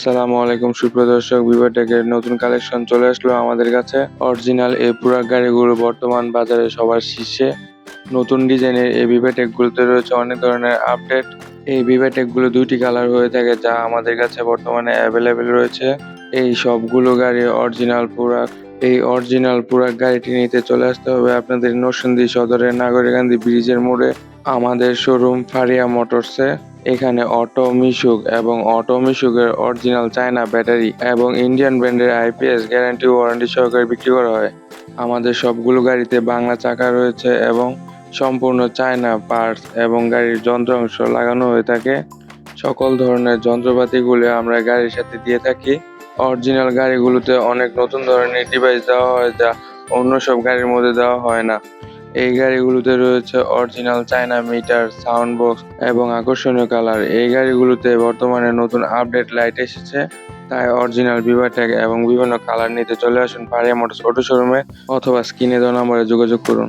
আসসালামু আলাইকুম সুপ্রদর্শক বিভাটেকের নতুন কালেকশন চলে আসলো আমাদের কাছে। অরিজিনাল এই পুরা গাড়িগুলো বর্তমান বাজারে সবার শীর্ষে। নতুন ডিজাইনের এই বিভাটেকগুলোতে রয়েছে অনেক ধরনের আপডেট এই বিভাটেকগুলো দুইটি কালার হয়ে থাকে যা আমাদের কাছে বর্তমানে অ্যাভেলেবেল রয়েছে। এই সবগুলো গাড়ি অরিজিনাল পুরা। এই অরিজিনাল পুরা গাড়িটি নিতে চলে আসতে হবে আপনাদের নরসিংদী সদরের নাগরিকান্দি ব্রিজের মোড়ে। আমাদের শোরুম ফারিয়া মোটরসে এখানে অটো মিশুক এবং অটো মিশুকের অরিজিনাল চায়না ব্যাটারি এবং ইন্ডিয়ান ব্র্যান্ডের আইপিএস গ্যারান্টি ওয়ারেন্টি সহকারে বিক্রি করা হয়। আমাদের সবগুলো গাড়িতে বাংলা চাকা রয়েছে এবং সম্পূর্ণ চায়না পার্টস এবং গাড়ির যন্ত্রাংশ লাগানো হয়ে থাকে। সকল ধরনের যন্ত্রপাতিগুলি আমরা গাড়ির সাথে দিয়ে থাকি। অরিজিনাল গাড়িগুলোতে অনেক নতুন ধরনের ডিভাইস দেওয়া হয় যা অন্য সব গাড়ির মধ্যে দেওয়া হয় না। এই গাড়িগুলোতে রয়েছে original China meter sound box এবং আকর্ষণীয় কালার এই গাড়িগুলোতে বর্তমানে নতুন আপডেট লাইট এসেছে, তাই অরিজিনাল বিভাটেক এবং বিভিন্ন কালার নিতে চলে আসুন পাড়িয়া মোটরস অটো শোরুমে অথবা স্ক্রিনে দেওয়া নম্বরে যোগাযোগ করুন।